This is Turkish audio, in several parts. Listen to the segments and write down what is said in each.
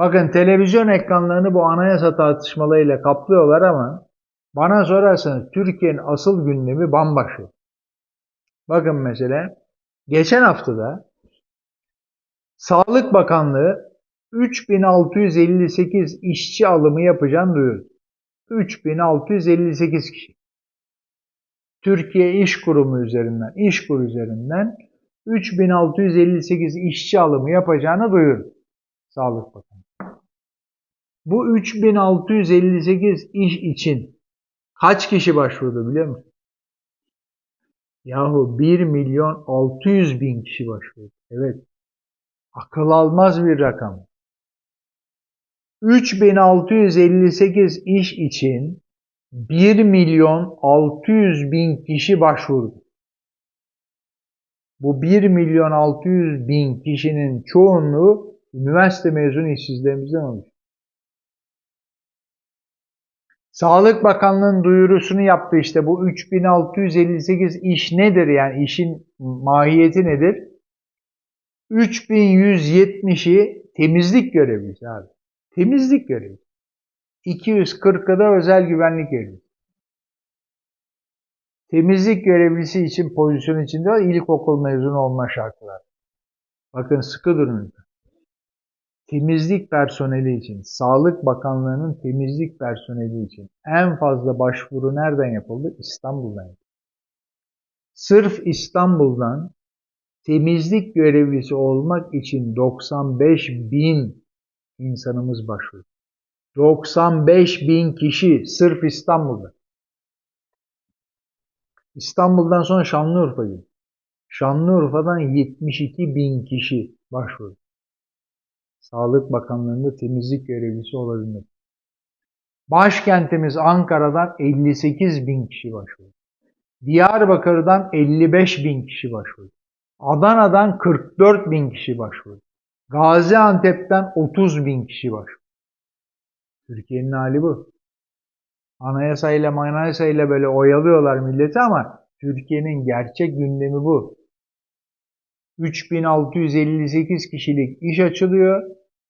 Bakın televizyon ekranlarını bu anayasa tartışmalarıyla kaplıyorlar ama bana sorarsanız Türkiye'nin asıl gündemi bambaşka. Bakın mesela geçen haftada Sağlık Bakanlığı 3658 işçi alımı yapacağını duyurdu. 3658 kişi. Türkiye İş Kurumu üzerinden, İşkur üzerinden 3658 işçi alımı yapacağını duyurdu. Sağlık Bakanı. Bu 3658 iş için kaç kişi başvurdu biliyor musun? Yahu 1 milyon 600 bin kişi başvurdu. Evet. Akıl almaz bir rakam. 3658 iş için 1 milyon 600 bin kişi başvurdu. Bu 1 milyon 600 bin kişinin çoğunluğu üniversite mezunu işsizlerimizden oluşuyor. Sağlık Bakanlığı'nın duyurusunu yaptı işte bu 3658 iş nedir yani işin mahiyeti nedir? 3170'i temizlik görevlisi abi. Temizlik görevlisi. 240'ı da özel güvenlik görevlisi. Temizlik görevlisi için pozisyon içinde ilkokul mezunu olma şartları. Bakın sıkı durun. Temizlik personeli için, Sağlık Bakanlığı'nın temizlik personeli için en fazla başvuru nereden yapıldı? İstanbul'dan yapıldı. Sırf İstanbul'dan temizlik görevlisi olmak için 95 bin insanımız başvurdu. 95 bin kişi sırf İstanbul'da. İstanbul'dan sonra Şanlıurfa. Şanlıurfa'dan 72 bin kişi başvurdu. Sağlık Bakanlığı'nda temizlik görevlisi olabilmek. Başkentimiz Ankara'dan 58 bin kişi başvurdu. Diyarbakır'dan 55 bin kişi başvurdu. Adana'dan 44 bin kişi başvurdu. Gaziantep'ten 30 bin kişi başvurdu. Türkiye'nin hali bu. Anayasayla manayasayla böyle oyalıyorlar milleti ama Türkiye'nin gerçek gündemi bu. 3658 kişilik iş açılıyor.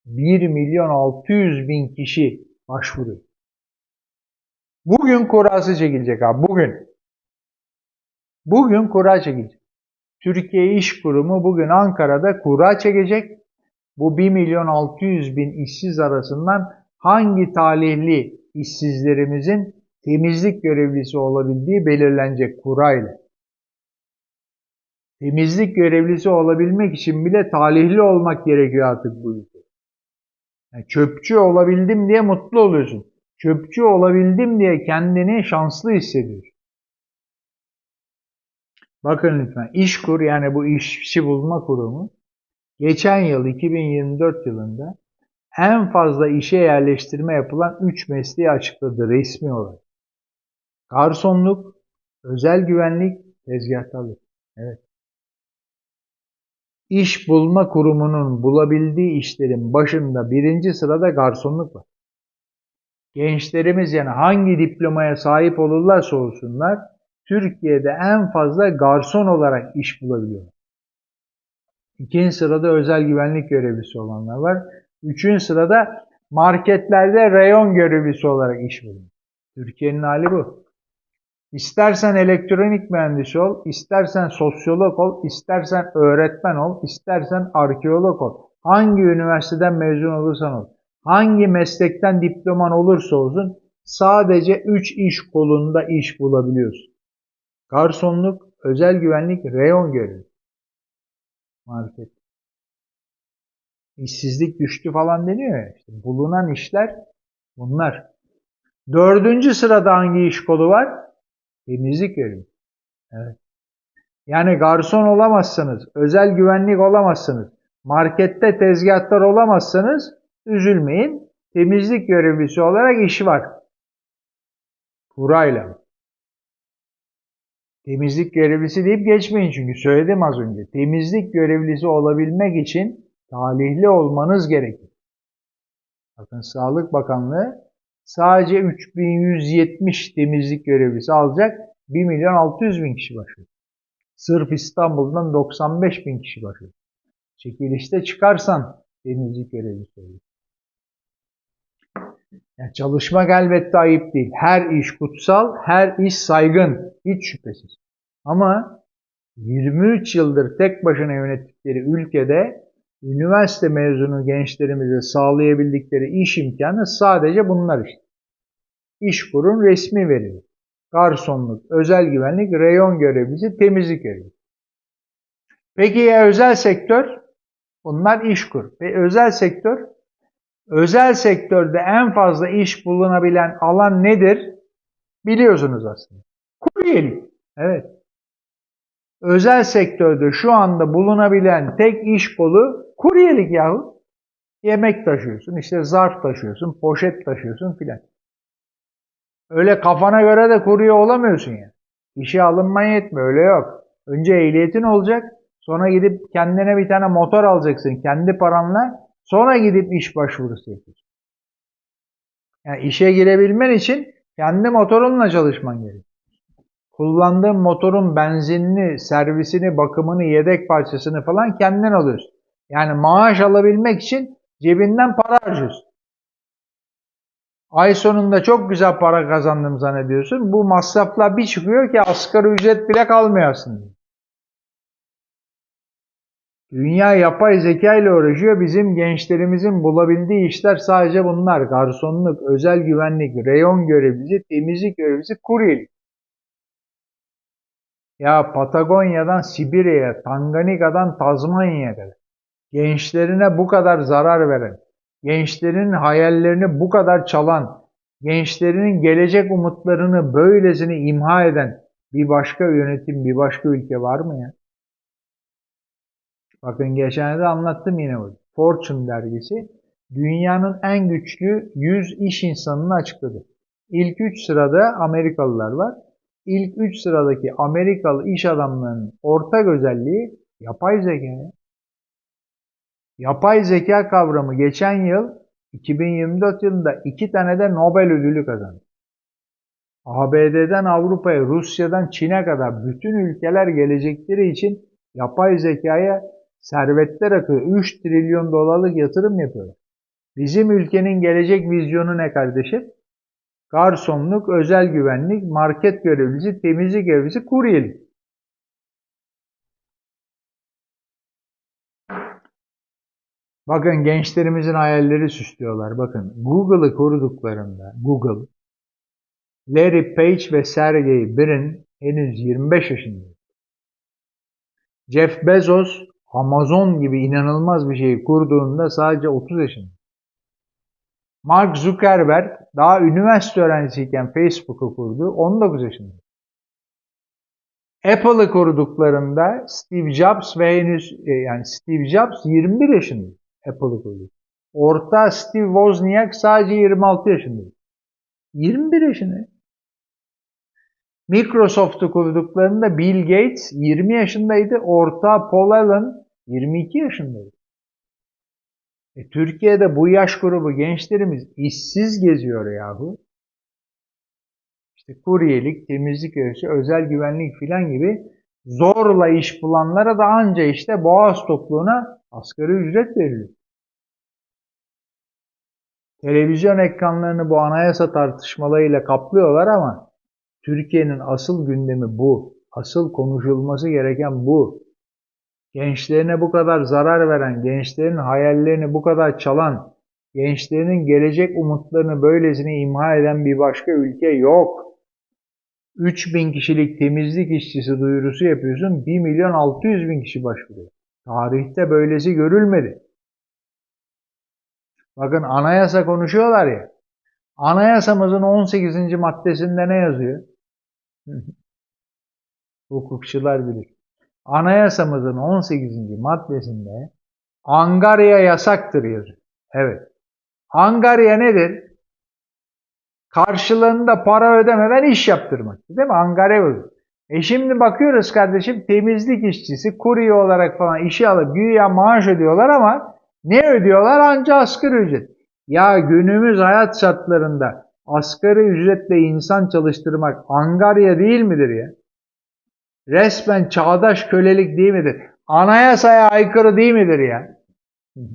1 milyon 600 bin kişi başvuruyor. Bugün kurası çekilecek abi. Bugün. Bugün kura çekilecek. Türkiye İş Kurumu bugün Ankara'da kura çekecek. Bu 1 milyon 600 bin işsiz arasından hangi talihli işsizlerimizin temizlik görevlisi olabildiği belirlenecek kurayla. Temizlik görevlisi olabilmek için bile talihli olmak gerekiyor artık bu ülkede. Yani çöpçü olabildim diye mutlu oluyorsun. Çöpçü olabildim diye kendini şanslı hissediyorsun. Bakın lütfen İşkur yani bu işçi bulma kurumu geçen yıl 2024 yılında en fazla işe yerleştirme yapılan 3 mesleği açıkladı resmi olarak. Garsonluk, özel güvenlik, tezgahtarlık. Evet. İş bulma kurumunun bulabildiği işlerin başında birinci sırada garsonluk var. Gençlerimiz yani hangi diplomaya sahip olurlarsa olsunlar Türkiye'de en fazla garson olarak iş bulabiliyorlar. İkinci sırada özel güvenlik görevlisi olanlar var. Üçüncü sırada marketlerde reyon görevlisi olarak iş buluyor. Türkiye'nin hali bu. İstersen elektronik mühendisi ol, istersen sosyolog ol, istersen öğretmen ol, istersen arkeolog ol. Hangi üniversiteden mezun olursan ol, hangi meslekten diploman olursa olsun sadece 3 iş kolunda iş bulabiliyorsun. Garsonluk, özel güvenlik, reyon görevi. Market. İşsizlik düştü falan deniyor ya. İşte bulunan işler bunlar. Dördüncü sırada hangi iş kolu var? Temizlik görevi. Evet. Yani garson olamazsınız, özel güvenlik olamazsınız, markette tezgahtar olamazsınız, üzülmeyin. Temizlik görevlisi olarak iş var. Kurayla. Temizlik görevlisi deyip geçmeyin çünkü söyledim az önce. Temizlik görevlisi olabilmek için talihli olmanız gerekir. Bakın Sağlık Bakanlığı sadece 3170 temizlik görevlisi alacak 1 milyon 600 bin kişi başlıyor. Sırf İstanbul'dan 95 bin kişi başlıyor. Çekilişte çıkarsan temizlik görevlisi olur. Yani çalışmak elbette ayıp değil. Her iş kutsal, her iş saygın. Hiç şüphesiz. Ama 23 yıldır tek başına yönettikleri ülkede üniversite mezunu gençlerimize sağlayabildikleri iş imkanı sadece bunlar işte. İş kurun resmi verilir. Garsonluk, özel güvenlik, reyon görevlisi, temizlik görevlisi. Peki ya özel sektör? Bunlar iş kur. Ve özel sektör? Özel sektörde en fazla iş bulunabilen alan nedir? Biliyorsunuz aslında. Kuryelik. Evet. Özel sektörde şu anda bulunabilen tek iş kolu kuryelik yahu. Yemek taşıyorsun, işte zarf taşıyorsun, poşet taşıyorsun filan. Öyle kafana göre de kurye olamıyorsun ya. İşe alınman yetmiyor, öyle yok. Önce ehliyetin olacak, sonra gidip kendine bir tane motor alacaksın kendi paranla, sonra gidip iş başvurusu yapacaksın. Yani işe girebilmen için kendi motorunla çalışman gerekiyor. Kullandığın motorun benzinini, servisini, bakımını, yedek parçasını falan kendin alıyorsun. Yani maaş alabilmek için cebinden para harcıyorsun. Ay sonunda çok güzel para kazandım zannediyorsun. Bu masraflar bir çıkıyor ki asgari ücret bile kalmıyor aslında. Dünya yapay zeka ile uğraşıyor. Bizim gençlerimizin bulabildiği işler sadece bunlar. Garsonluk, özel güvenlik, reyon görevlisi, temizlik görevlisi, kuryelik. Ya Patagonya'dan Sibirya'ya, Tanganyika'dan Tazmanya'ya kadar gençlerine bu kadar zarar veren, gençlerin hayallerini bu kadar çalan, gençlerinin gelecek umutlarını böylesine imha eden bir başka yönetim, bir başka ülke var mı ya? Bakın geçen de anlattım yine bunu. Fortune dergisi dünyanın en güçlü 100 iş insanını açıkladı. İlk 3 sırada Amerikalılar var. İlk 3 sıradaki Amerikalı iş adamlarının ortak özelliği yapay zeka. Yapay zeka kavramı geçen yıl 2024 yılında iki tane de Nobel ödülü kazandı. ABD'den Avrupa'ya, Rusya'dan Çin'e kadar bütün ülkeler gelecekleri için yapay zekaya servetler akıyor. 3 trilyon dolarlık yatırım yapıyorlar. Bizim ülkenin gelecek vizyonu ne kardeşim? Garsonluk, özel güvenlik, market görevlisi, temizlik görevlisi, kuryelik. Bakın gençlerimizin hayalleri süslüyorlar. Bakın Google'ı koruduklarında Google, Larry Page ve Sergey Brin henüz 25 yaşında. Jeff Bezos Amazon gibi inanılmaz bir şeyi kurduğunda sadece 30 yaşında. Mark Zuckerberg daha üniversite öğrencisiyken Facebook'u kurdu 19 yaşında. Apple'ı kurduklarında Steve Jobs ve henüz e, yani Steve Jobs 21 yaşında Apple'ı kurdu. Orta Steve Wozniak sadece 26 yaşında. 21 yaşında. Microsoft'u kurduklarında Bill Gates 20 yaşındaydı. Orta Paul Allen 22 yaşındaydı. E, Türkiye'de bu yaş grubu gençlerimiz işsiz geziyor yahu. İşte kuryelik, temizlik görevlisi, özel güvenlik filan gibi zorla iş bulanlara da anca işte boğaz tokluğuna asgari ücret veriliyor. Televizyon ekranlarını bu anayasa tartışmalarıyla kaplıyorlar ama Türkiye'nin asıl gündemi bu. Asıl konuşulması gereken bu. Gençlerine bu kadar zarar veren, gençlerin hayallerini bu kadar çalan, gençlerinin gelecek umutlarını böylesine imha eden bir başka ülke yok. 3000 kişilik temizlik işçisi duyurusu yapıyorsun, 1 milyon 600 bin kişi başvuruyor. Tarihte böylesi görülmedi. Bakın anayasa konuşuyorlar ya. Anayasamızın 18. maddesinde ne yazıyor? Hukukçular bilir. Anayasamızın 18. maddesinde Angarya yasaktır yazıyor. Evet. Angarya nedir? Karşılığında para ödemeden iş yaptırmak. Değil mi? Angarya bu. E şimdi bakıyoruz kardeşim temizlik işçisi, kurye olarak falan işe alıp güya maaş ödüyorlar ama ne ödüyorlar? Anca asgari ücret. Ya günümüz hayat şartlarında asgari ücretle insan çalıştırmak angarya değil midir ya? Resmen çağdaş kölelik değil midir? Anayasaya aykırı değil midir ya?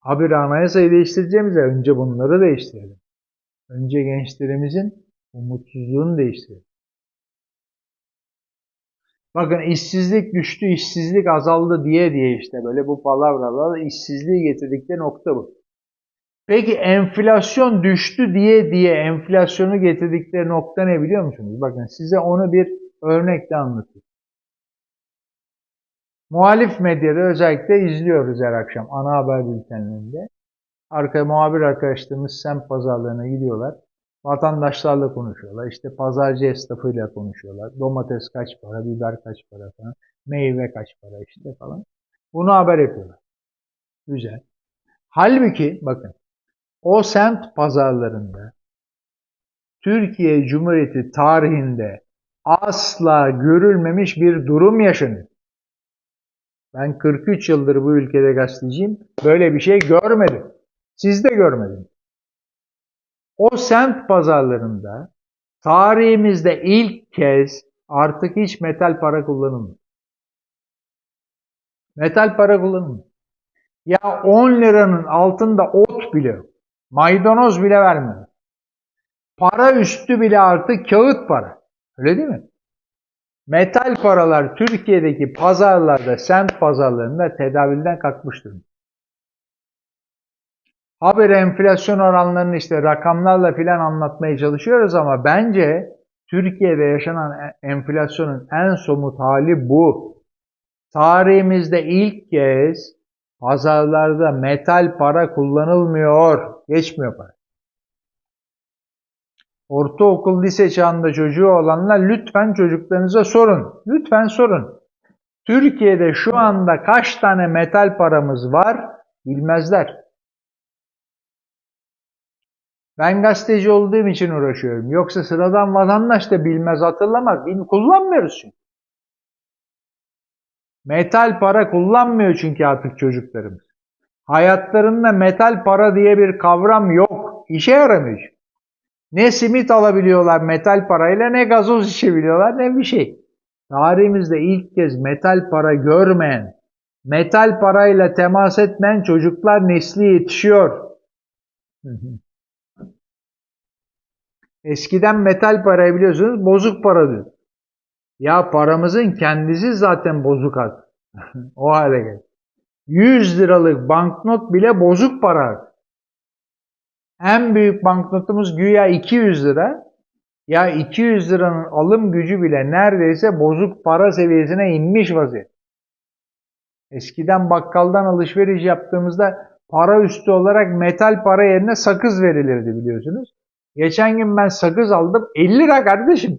Habire anayasayı değiştireceğimize önce bunları değiştirelim. Önce gençlerimizin umutsuzluğunu değiştirelim. Bakın işsizlik düştü, işsizlik azaldı diye diye işte böyle bu palavralar işsizliği getirdikleri nokta bu. Peki enflasyon düştü diye diye enflasyonu getirdikleri nokta ne biliyor musunuz? Bakın size onu bir örnekle anlatayım. Muhalif medyada özellikle izliyoruz her akşam ana haber bültenlerinde. Arka muhabir arkadaşlarımız semt pazarlarına gidiyorlar. Vatandaşlarla konuşuyorlar. İşte pazarcı esnafıyla konuşuyorlar. Domates kaç para, biber kaç para falan. Meyve kaç para işte falan. Bunu haber yapıyorlar. Güzel. Halbuki bakın o semt pazarlarında Türkiye Cumhuriyeti tarihinde asla görülmemiş bir durum yaşanıyor. Ben 43 yıldır bu ülkede gazeteciyim. Böyle bir şey görmedim. Siz de görmediniz. O semt pazarlarında tarihimizde ilk kez artık hiç metal para kullanılmıyor. Metal para kullanılmıyor. Ya 10 liranın altında ot bile yok. Maydanoz bile vermiyor. Para üstü bile artık kağıt para. Öyle değil mi? Metal paralar Türkiye'deki pazarlarda, semt pazarlarında tedavülden kalkmıştır. Haber enflasyon oranlarını işte rakamlarla filan anlatmaya çalışıyoruz ama bence Türkiye'de yaşanan enflasyonun en somut hali bu. Tarihimizde ilk kez pazarlarda metal para kullanılmıyor. Geçmiyor para. Ortaokul, lise çağında çocuğu olanlar lütfen çocuklarınıza sorun. Lütfen sorun. Türkiye'de şu anda kaç tane metal paramız var bilmezler. Ben gazeteci olduğum için uğraşıyorum. Yoksa sıradan vatandaş da bilmez, hatırlamaz. Bil, kullanmıyoruz çünkü. Metal para kullanmıyor çünkü artık çocuklarımız. Hayatlarında metal para diye bir kavram yok. İşe yaramıyor. Ne simit alabiliyorlar metal parayla ne gazoz içebiliyorlar ne bir şey. Tarihimizde ilk kez metal para görmeyen, metal parayla temas etmeyen çocuklar nesli yetişiyor. Eskiden metal parayı biliyorsunuz bozuk para diyor. Ya paramızın kendisi zaten bozuk artık. o hale geldi. 100 liralık banknot bile bozuk para. En büyük banknotumuz güya 200 lira. Ya 200 liranın alım gücü bile neredeyse bozuk para seviyesine inmiş vaziyet. Eskiden bakkaldan alışveriş yaptığımızda para üstü olarak metal para yerine sakız verilirdi biliyorsunuz. Geçen gün ben sakız aldım 50 lira kardeşim.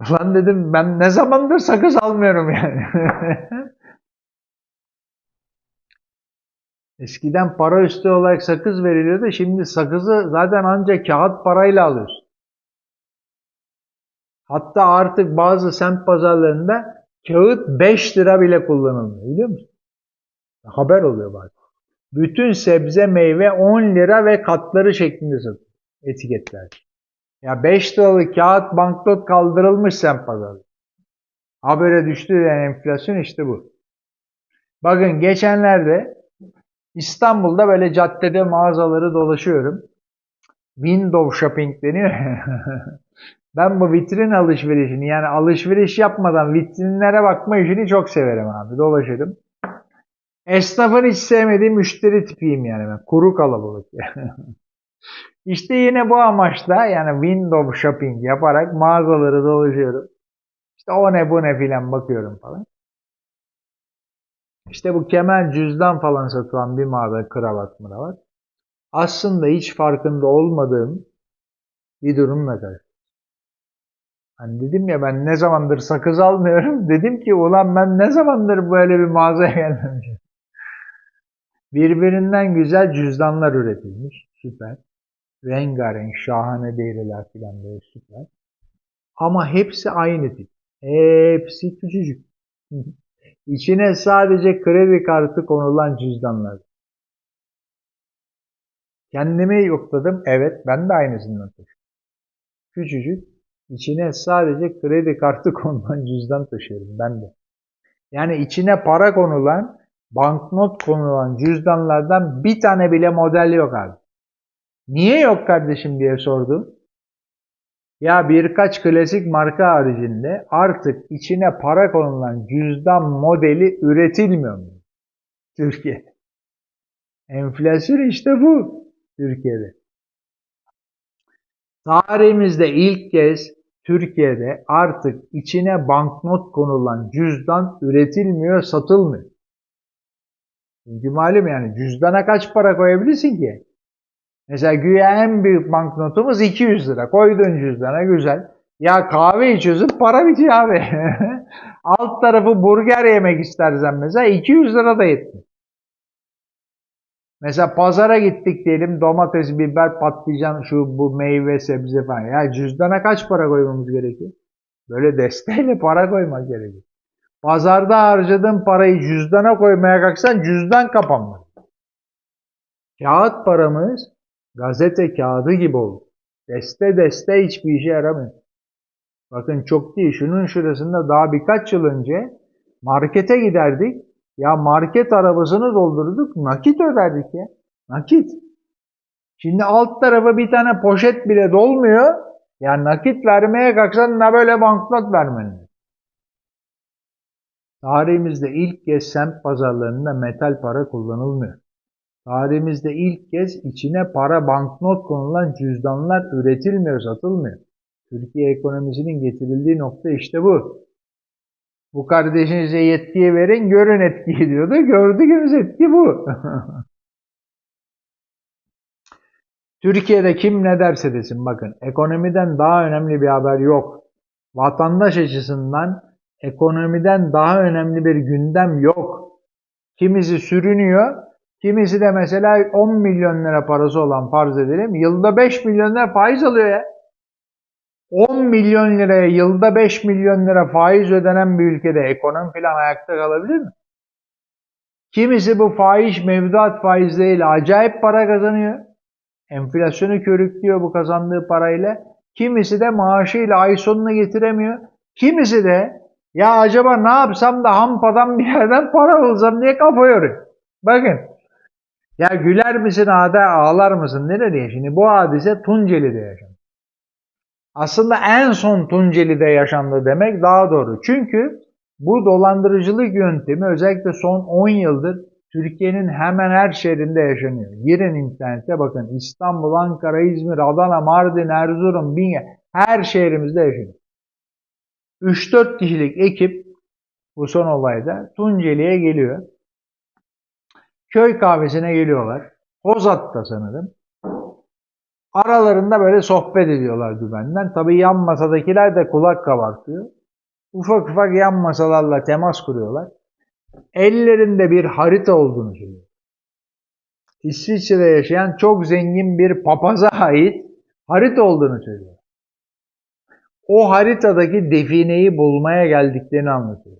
Lan dedim ben ne zamandır sakız almıyorum yani. Eskiden para üstü olarak sakız veriliyordu. Şimdi sakızı zaten ancak kağıt parayla alıyorsun. Hatta artık bazı semt pazarlarında kağıt 5 lira bile kullanılmıyor biliyor musun? Haber oluyor bazen. Bütün sebze meyve 10 lira ve katları şeklinde satılıyor etiketler. Ya 5 liralık kağıt banknot kaldırılmış semt pazarı. Habere düştü yani enflasyon işte bu. Bakın geçenlerde İstanbul'da böyle caddede mağazaları dolaşıyorum. Window shopping deniyor. ben bu vitrin alışverişini yani alışveriş yapmadan vitrinlere bakma işini çok severim abi. Dolaşırım. Esnafın hiç sevmediği müşteri tipiyim yani ben. Kuru kalabalık. işte yine bu amaçla yani window shopping yaparak mağazaları dolaşıyorum. İşte o ne bu ne filan bakıyorum falan. İşte bu kemer cüzdan falan satılan bir mağaza kravat mıravat. Aslında hiç farkında olmadığım bir durumla karşı. Hani dedim ya ben ne zamandır sakız almıyorum. Dedim ki ulan ben ne zamandır böyle bir mağazaya gelmemişim. Birbirinden güzel cüzdanlar üretilmiş. Süper. Rengarenk, şahane deriler falan böyle süper. Ama hepsi aynı tip. Hepsi küçücük. İçine sadece kredi kartı konulan cüzdanlar. Kendimi yokladım. Evet ben de aynısından taşıyorum. Küçücük. içine sadece kredi kartı konulan cüzdan taşıyorum ben de. Yani içine para konulan banknot konulan cüzdanlardan bir tane bile model yok abi. Niye yok kardeşim diye sordum. Ya birkaç klasik marka haricinde artık içine para konulan cüzdan modeli üretilmiyor mu? Türkiye'de. Enflasyon işte bu Türkiye'de. Tarihimizde ilk kez Türkiye'de artık içine banknot konulan cüzdan üretilmiyor, satılmıyor. Çünkü malum yani cüzdana kaç para koyabilirsin ki? Mesela güya en büyük banknotumuz 200 lira. Koydun cüzdana güzel. Ya kahve içiyorsun para bitiyor abi. Alt tarafı burger yemek istersen mesela 200 lira da yetmiyor. Mesela pazara gittik diyelim domates, biber, patlıcan, şu bu meyve, sebze falan. Ya cüzdana kaç para koymamız gerekiyor? Böyle desteğiyle para koymak gerekiyor. Pazarda harcadığın parayı cüzdana koymaya kalksan cüzdan kapanmaz. Kağıt paramız gazete kağıdı gibi oldu. Deste deste hiçbir işe yaramıyor. Bakın çok değil. Şunun şurasında daha birkaç yıl önce markete giderdik. Ya market arabasını doldurduk. Nakit öderdik ya. Nakit. Şimdi alt tarafa bir tane poşet bile dolmuyor. Ya nakit vermeye kalksan ne böyle banknot vermeni. Tarihimizde ilk kez semt pazarlarında metal para kullanılmıyor. Tarihimizde ilk kez içine para banknot konulan cüzdanlar üretilmiyor, satılmıyor. Türkiye ekonomisinin getirildiği nokta işte bu. Bu kardeşinize yetkiyi verin, görün etkiyi diyordu. Gördüğümüz etki bu. Türkiye'de kim ne derse desin bakın ekonomiden daha önemli bir haber yok. Vatandaş açısından ekonomiden daha önemli bir gündem yok. Kimisi sürünüyor, kimisi de mesela 10 milyon lira parası olan farz edelim yılda 5 milyon lira faiz alıyor ya. 10 milyon liraya yılda 5 milyon lira faiz ödenen bir ülkede ekonomi falan ayakta kalabilir mi? Kimisi bu faiz mevduat faizleriyle acayip para kazanıyor. Enflasyonu körüklüyor bu kazandığı parayla. Kimisi de maaşıyla ay sonunu getiremiyor. Kimisi de ya acaba ne yapsam da hampadan bir yerden para bulsam diye kafa yoruyor. Bakın. Ya güler misin ağda ağlar mısın ne diye. Şimdi bu hadise Tunceli'de yaşandı. Aslında en son Tunceli'de yaşandı demek daha doğru. Çünkü bu dolandırıcılık yöntemi özellikle son 10 yıldır Türkiye'nin hemen her şehrinde yaşanıyor. Girin internete bakın İstanbul, Ankara, İzmir, Adana, Mardin, Erzurum, Binye her şehrimizde yaşanıyor. 3-4 kişilik ekip bu son olayda Tunceli'ye geliyor. Köy kahvesine geliyorlar. Hozat'ta sanırım. Aralarında böyle sohbet ediyorlar dümenden. Tabii yan masadakiler de kulak kabartıyor. Ufak ufak yan masalarla temas kuruyorlar. Ellerinde bir harita olduğunu söylüyor. İsviçre'de yaşayan çok zengin bir papaza ait harita olduğunu söylüyor. O haritadaki defineyi bulmaya geldiklerini anlatıyor.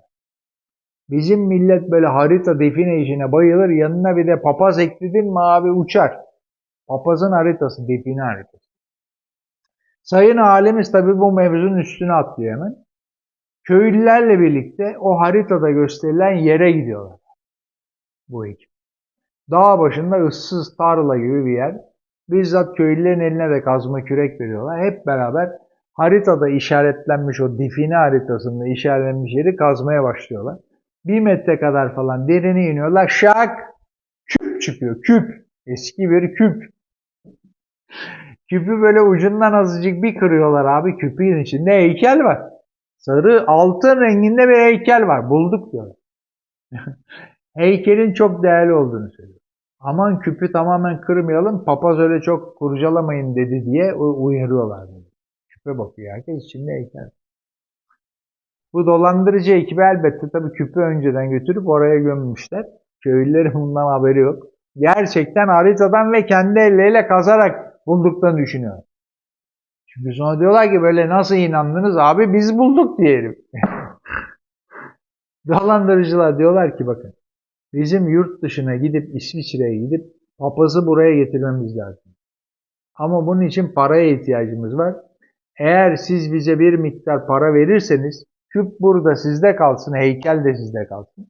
Bizim millet böyle harita define işine bayılır. Yanına bir de papaz ekledin mi abi uçar. Papazın haritası, define haritası. Sayın alemiz tabi bu mevzunun üstüne atlıyor hemen. Köylülerle birlikte o haritada gösterilen yere gidiyorlar. Bu ekip. Dağ başında ıssız tarla gibi bir yer. Bizzat köylülerin eline de kazma kürek veriyorlar. Hep beraber haritada işaretlenmiş o define haritasında işaretlenmiş yeri kazmaya başlıyorlar. Bir metre kadar falan derine iniyorlar. Şak! Küp çıkıyor. Küp. Eski bir küp. Küpü böyle ucundan azıcık bir kırıyorlar abi. Küpün içinde heykel var. Sarı altın renginde bir heykel var. Bulduk diyor. Heykelin çok değerli olduğunu söylüyor. Aman küpü tamamen kırmayalım. Papaz öyle çok kurcalamayın dedi diye uyarıyorlar. Küpe bakıyor herkes içinde heykel. Bu dolandırıcı ekibi elbette tabii küpü önceden götürüp oraya gömmüşler. Köylülerin bundan haberi yok. Gerçekten haritadan ve kendi elleriyle kazarak bulduklarını düşünüyor. Çünkü sonra diyorlar ki böyle nasıl inandınız abi biz bulduk diyelim. Dolandırıcılar diyorlar ki bakın bizim yurt dışına gidip İsviçre'ye gidip papazı buraya getirmemiz lazım. Ama bunun için paraya ihtiyacımız var. Eğer siz bize bir miktar para verirseniz küp burada sizde kalsın, heykel de sizde kalsın.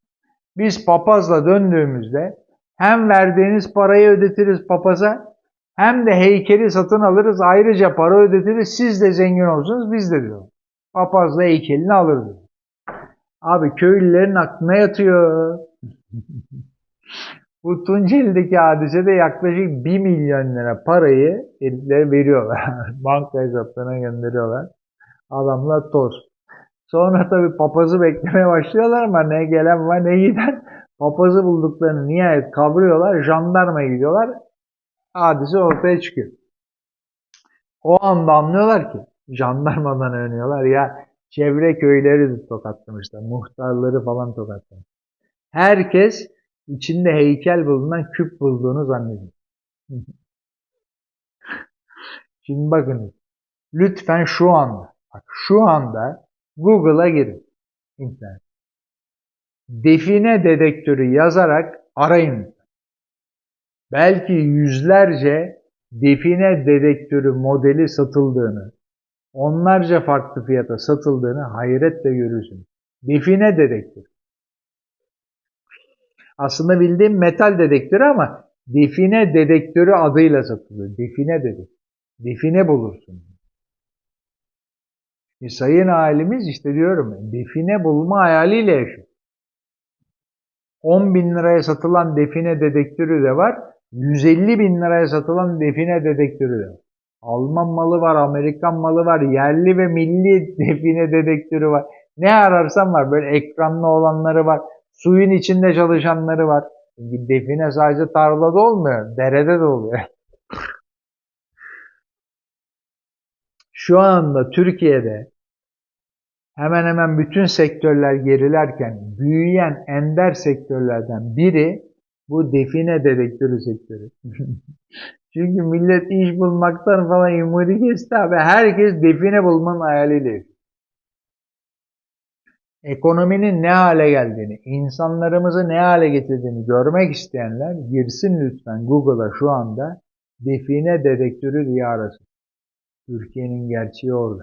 Biz papazla döndüğümüzde hem verdiğiniz parayı ödetiriz papaza hem de heykeli satın alırız ayrıca para ödetiriz siz de zengin olursunuz biz de diyor. Papazla heykelini alır diyor. Abi köylülerin aklına yatıyor. Bu Tunceli'deki hadisede yaklaşık 1 milyon lira parayı heriflere veriyorlar. Banka hesaplarına gönderiyorlar. Adamlar toz. Sonra tabii papazı beklemeye başlıyorlar ama ne gelen var ne giden. Papazı bulduklarını nihayet kavruyorlar. Jandarmaya gidiyorlar. Hadise ortaya çıkıyor. O anda anlıyorlar ki jandarmadan öğreniyorlar ya çevre köyleri tokatlamışlar. Muhtarları falan tokatlamış. Herkes içinde heykel bulunan küp bulduğunu zannediyor. Şimdi bakın lütfen şu anda bak şu anda Google'a girin. internet. Define dedektörü yazarak arayın. Belki yüzlerce define dedektörü modeli satıldığını, onlarca farklı fiyata satıldığını hayretle görürsünüz. Define dedektörü. Aslında bildiğim metal dedektörü ama define dedektörü adıyla satılıyor. Define dedektörü. Define bulursun. E sayın halimiz işte diyorum define bulma hayaliyle yaşıyor. 10 bin liraya satılan define dedektörü de var. 150 bin liraya satılan define dedektörü de var. Alman malı var, Amerikan malı var, yerli ve milli define dedektörü var. Ne ararsan var. Böyle ekranlı olanları var. Suyun içinde çalışanları var. Çünkü define sadece tarlada olmuyor. Derede de oluyor. Şu anda Türkiye'de hemen hemen bütün sektörler gerilerken büyüyen ender sektörlerden biri bu define dedektörü sektörü. Çünkü millet iş bulmaktan falan ümidi kesti abi. Herkes define bulmanın hayaliyle. Ekonominin ne hale geldiğini, insanlarımızı ne hale getirdiğini görmek isteyenler girsin lütfen Google'a şu anda define dedektörü diye arasın. Türkiye'nin gerçeği orada.